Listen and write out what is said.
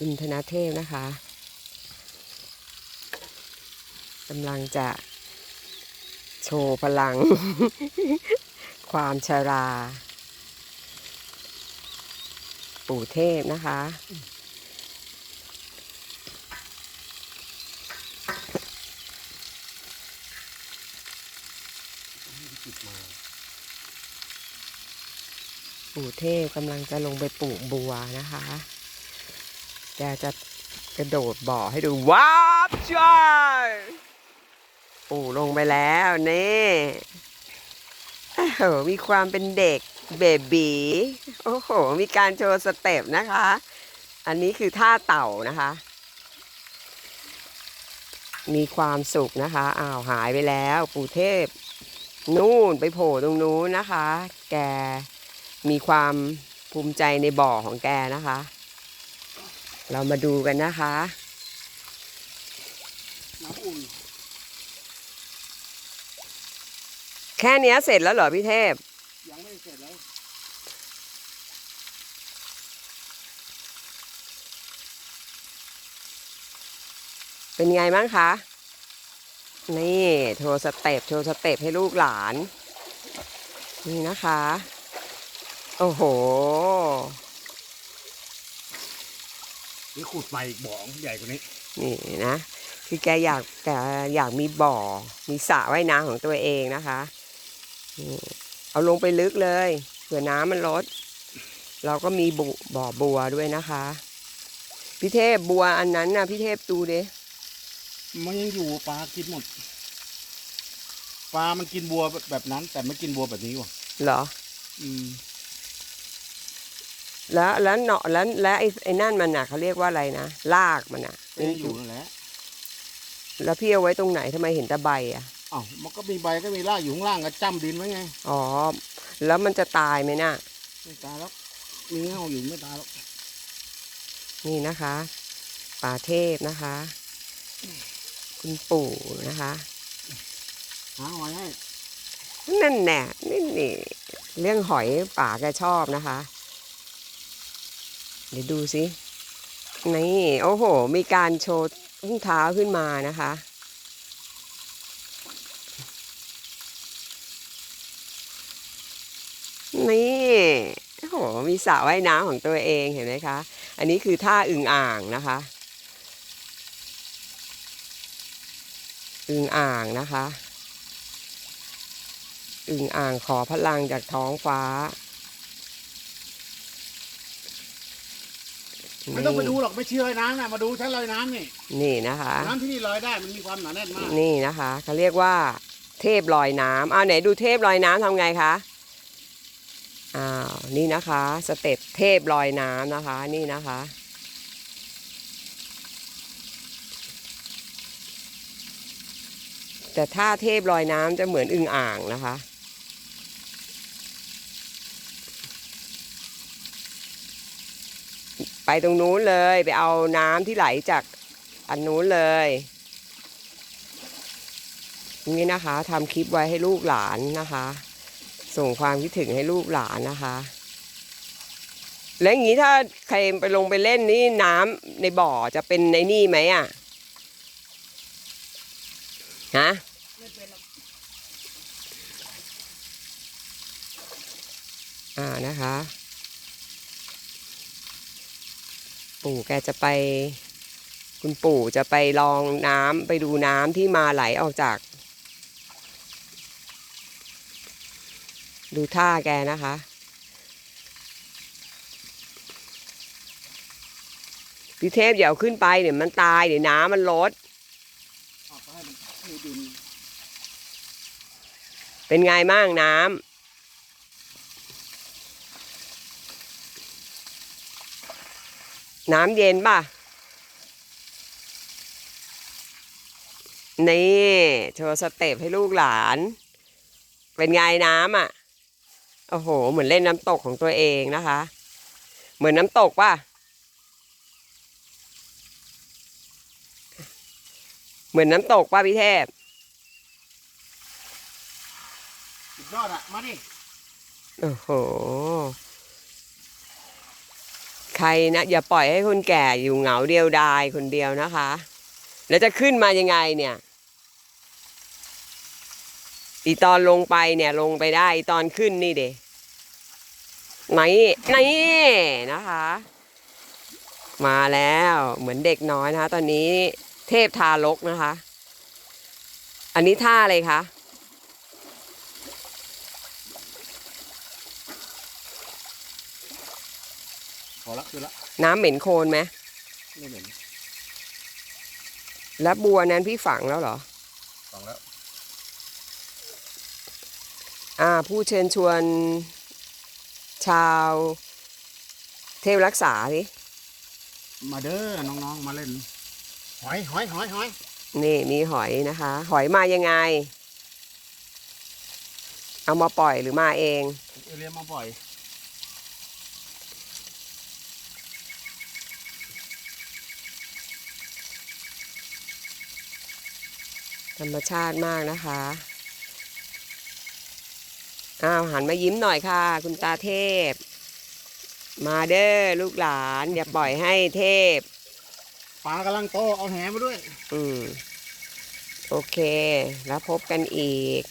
คุณธนเทพนะคะกำลังจะโชว์พลัง ความชรา ปู่เทพนะคะ ปู่เทพกำลังจะลงไปปลูกบัวนะคะ แกจะกระโดดบ่อให้ดูว้าวจ้อยปู่ลงไปแล้วนี่โอ้โหมีความเป็นเด็กเบบีโอ้โห มีการโชว์สเต็ปนะคะ อันนี้คือท่าเต่านะคะ มีความสุขนะคะ อ้าวหายไปแล้ว ปู่เทพ นู่นไปโผล่ตรงนู้นนะคะ แกมีความภูมิใจในบ่อของแกนะคะ เรามาดูกันนะคะน้ำอุ่นแค่เนี้ยเสร็จแล้วเหรอพี่เทพ ยังไม่เสร็จแล้วเป็นไงบ้างคะ นี่ โชว์สเต็ปโชว์สเต็ปให้ลูกหลาน นี่นะคะ โอ้โห นี่ขุดใหม่อีกบ่อใหญ่กว่านี้ นี่นะ คือแกอยากแกอยากมีบ่อ มีสระว่ายน้ำของตัวเองนะคะนี่เอาลงไปลึกเลยเผื่อน้ำมันลด เราก็มีบุบ่อบัวด้วยนะคะ พี่เทพบัวอันนั้นนะพี่เทพดูดิมันยังอยู่ปลากินหมด ปลามันกินบัวแบบนั้น แต่ไม่กินบัวแบบนี้ว่ะเหรอ อืม แล้วแล้วเนาะแล้วแล้วไอ้ไอ้นั่นมันน่ะเขาเรียกว่าอะไรนะลากมันน่ะก็ยังอยู่นั่นแหละแล้วพี่เอาไว้ตรงไหนทำไมเห็นแต่ใบอะอ้าวมันก็มีใบก็มีรากอยู่ข้างล่างก็จ้ำดินไว้ไงอ๋อแล้วมันจะตายไหมน่ะไม่ตายแล้วมีเงาอยู่ไม่ตายแล้วนี่นะคะ ป่าเทพนะคะ คุณปู่นะคะหาหอยให้นั่นแน่นี่นี่เรื่องหอยป่าแกชอบนะคะ เดี๋ยวดูสินี่โอ้โห มีการโชว์อุ้งเท้าขึ้นมานะคะ นี่โอ้โห มีสระว่ายน้ำของตัวเองเห็นไหมคะ อันนี้คือท่าอึงอ่างนะคะ อึงอ่างนะคะ อึงอ่างขอพลังจากท้องฟ้า ไม่ต้องไปดูหรอกไม่เชื่อลอยน้ำนะมาดูฉันลอยน้ำนี่นี่นะคะ น้ำที่นี่ลอยได้มันมีความหนาแน่นมากนี่นะคะเขาเรียกว่า เทพลอยน้ำอ้าวไหนดูเทพลอยน้ำทำไงคะอ้าวนี่นะคะสเต็ปเทพลอยน้ำนะคะนี่นะคะแต่ถ้าเทพลอยน้ำจะเหมือนอึ่งอ่างนะคะ ไปตรงนู้นเลยไปเอาน้ำที่ไหลจากอันนู้นเลยนี่นะคะทำคลิปไว้ให้ลูกหลานนะคะ ส่งความคิดถึงให้ลูกหลานนะคะ แล้วอย่างนี้ถ้าใครไปลงไปเล่นนี่น้ำในบ่อจะเป็นในนี่ไหมอะฮะอ่านะคะ ปู่แกจะไป คุณปู่จะไปลองน้ำไปดูน้ำที่มาไหลออกจาก ดูท่าแกนะคะพี่เทพอย่าเอาขึ้นไปเดี๋ยวมันตายเดี๋ยวน้ำมันลดเอาไปให้มันมีดินเป็นไงมั่งน้ำ น้ำเย็นป่ะ นี่โชว์สเต็ปให้ลูกหลาน เป็นไงน้ำอะ โอ้โห เหมือนเล่นน้ำตกของตัวเองนะคะ เหมือนน้ำตกป่ะ เหมือนน้ำตกป่ะพี่เทพสุดยอดอะมาดิ โอ้โห ใครนะอย่าปล่อยให้คนแก่อยู่เหงาเดียวดายคนเดียวนะคะ แล้วจะขึ้นมายังไงเนี่ยอีตอนลงไปเนี่ยลงไปได้ตอนขึ้นนี่เดไหนนี่นะคะ มาแล้วเหมือนเด็กน้อยนะคะ ตอนนี้เทพทารกนะคะ อันนี้ท่าอะไรคะ พอละคือละ น้ำเหม็นโคลนไหมไม่เหม็นแล้วบัวนั้นพี่ฝังแล้วเหรอ ฟังแล้ว อ่า ผู้เชิญชวน ชาว เทพรักษาสิมาเด้อน้องๆมาเล่น หอยหอยหอยหอยนี่มีหอยนะคะ หอยมายังไง เอามาปล่อยหรือมาเอง เอเรียมาบ่อย ธรรมชาติมากนะคะอ้าวหันมายิ้มหน่อยค่ะ คุณตาเทพ มาเด้อลูกหลาน อย่าปล่อยให้เทพปลากำลังโตเอาแหมาด้วย อืมโอเค แล้วพบกันอีก